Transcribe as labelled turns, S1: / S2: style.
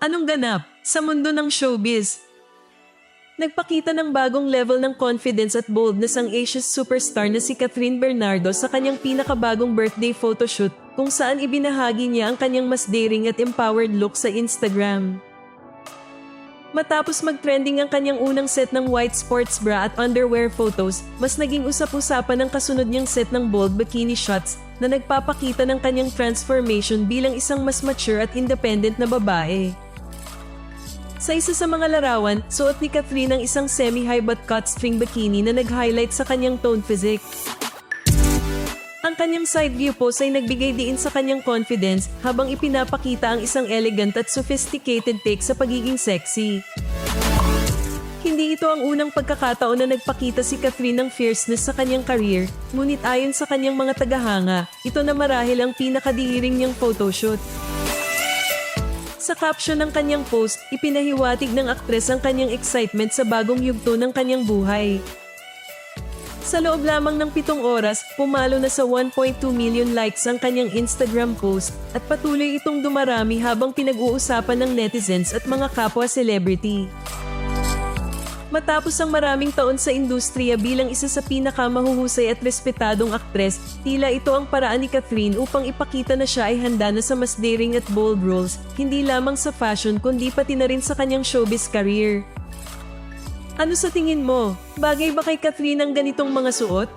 S1: Anong ganap sa mundo ng showbiz? Nagpakita ng bagong level ng confidence at boldness ang Asia's superstar na si Catherine Bernardo sa kanyang pinakabagong birthday photoshoot kung saan ibinahagi niya ang kanyang mas daring at empowered look sa Instagram. Matapos mag-trending ang kanyang unang set ng white sports bra at underwear photos, mas naging usap-usapan ang kasunod niyang set ng bold bikini shots na nagpapakita ng kanyang transformation bilang isang mas mature at independent na babae. Sa isa sa mga larawan, suot ni Catherine ang isang semi-high but cut string bikini na nag-highlight sa kanyang toned physique. Ang kanyang side view pose ay nagbigay diin sa kanyang confidence habang ipinapakita ang isang elegant at sophisticated take sa pagiging sexy. Hindi ito ang unang pagkakataon na nagpakita si Catherine ng fierceness sa kanyang career, ngunit ayon sa kanyang mga tagahanga, ito na marahil ang pinakadiiring niyang photoshoot. Sa caption ng kanyang post, ipinahiwatig ng aktres ang kanyang excitement sa bagong yugto ng kanyang buhay. Sa loob lamang ng pitong oras, pumalo na sa 1.2 million likes ang kanyang Instagram post at patuloy itong dumarami habang pinag-uusapan ng netizens at mga kapwa celebrity. Matapos ang maraming taon sa industriya bilang isa sa pinakamahuhusay at respetadong aktres, tila ito ang paraan ni Catherine upang ipakita na siya ay handa na sa mas daring at bold roles, hindi lamang sa fashion kundi pati na rin sa kanyang showbiz career. Ano sa tingin mo? Bagay ba kay Catherine ang ganitong mga suot?